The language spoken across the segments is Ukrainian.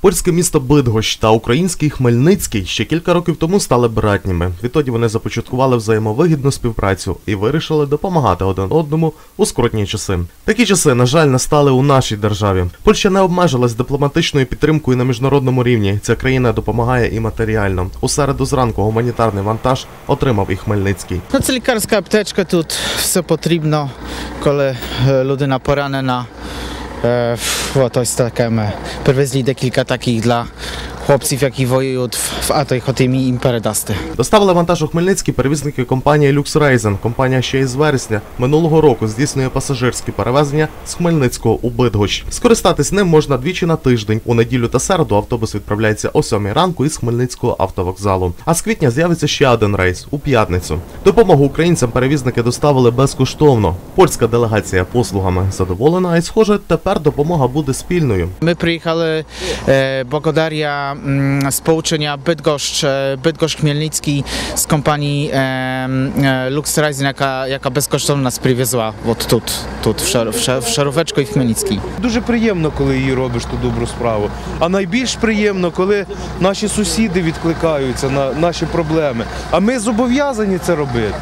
Польське місто Бидгощ та український Хмельницький ще кілька років тому стали братніми. Відтоді вони започаткували взаємовигідну співпрацю і вирішили допомагати один одному у скрутні часи. Такі часи, на жаль, настали у нашій державі. Польща не обмежилась дипломатичною підтримкою на міжнародному рівні. Ця країна допомагає і матеріально. У середу зранку гуманітарний вантаж отримав і Хмельницький. Це лікарська аптечка, тут все потрібно, коли е, людина поранена. Е, ф- От ось таке ми привезли декілька таких для хлопців, які воюють в АТО і хотімо їм передасти. Доставили вантаж у Хмельницький перевізники компанії Люксрейзен. Компанія ще із вересня минулого року здійснює пасажирські перевезення з Хмельницького у Бидгощ. Скористатись ним можна двічі на тиждень. У неділю та середу автобус відправляється о 7 ранку із Хмельницького автовокзалу. А з квітня з'явиться ще один рейс у п'ятницю. Допомогу українцям перевізники доставили безкоштовно. Польська делегація послугами задоволена, і схоже, тепер допомога буде спільною. Ми приїхали е, благодаря м, сполучення Bydgoszcz, е, Bydgoszcz з компанії е, м, е, Luxraisin, яка, яка безкоштовно нас привезла от тут, тут в, Шар, в Шаровечко і в Хмельницький. Дуже приємно, коли її робиш ту добру справу. А найбільш приємно, коли наші сусіди відкликаються на наші проблеми. А ми зобов'язані це робити.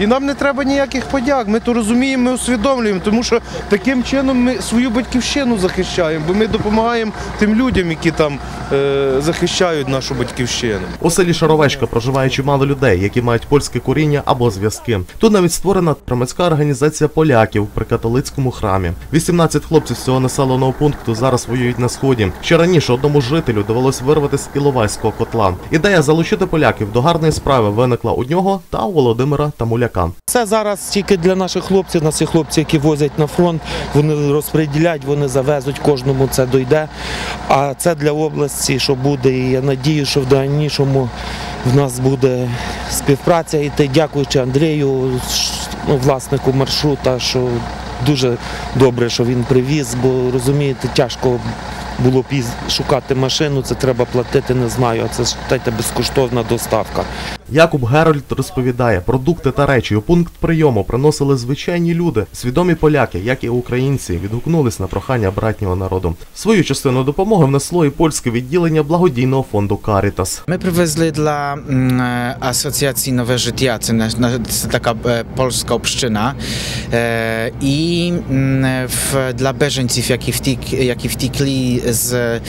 І нам не треба ніяких подяк. Ми то розуміємо, ми усвідомлюємо, тому що таким чином ми свою батьківщину захищаємо, бо ми допомагаємо тим людям, які там е, захищають нашу батьківщину. У селі Шаровечка проживає чимало людей, які мають польське коріння або зв'язки. Тут навіть створена громадська організація поляків при католицькому храмі. 18 хлопців з цього населеного пункту зараз воюють на сході. Ще раніше одному жителю довелось вирвати з Іловайського котла. Ідея залучити поляків до гарної справи виникла у нього та у Володимира Тамуляка. Це зараз тільки для наших хлопців, наші хлопці, які возять на фронт, вони розподіляють, вони завезуть, кожному це дойде. А це для області, що буде, і я надію, що в дальнішому в нас буде співпраця. І дякуючи Андрію, ну, власнику маршрута, що дуже добре, що він привіз, бо розумієте, тяжко. Було б шукати машину, це треба платити, не знаю. А це ж безкоштовна доставка. Якуб Герольд розповідає, продукти та речі у пункт прийому приносили звичайні люди. Свідомі поляки, як і українці, відгукнулись на прохання братнього народу. Свою частину допомоги внесло і польське відділення благодійного фонду Карітас. Ми привезли mm, e, Asocjacji Nowe Życia, це, це така е, польська община, е, і в, для беженців, які, втік, які втікли з, е,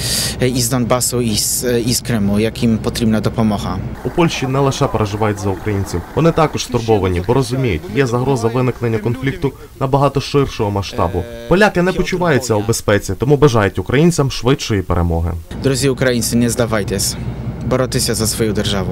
із Донбасу і з, і з Криму, яким потрібна допомога. У Польщі не лише переживають за українців, вони також стурбовані, бо розуміють, є загроза виникнення конфлікту набагато ширшого масштабу. Поляки не почуваються у безпеці, тому бажають українцям швидшої перемоги. Друзі українці, не здавайтесь, боротися за свою державу.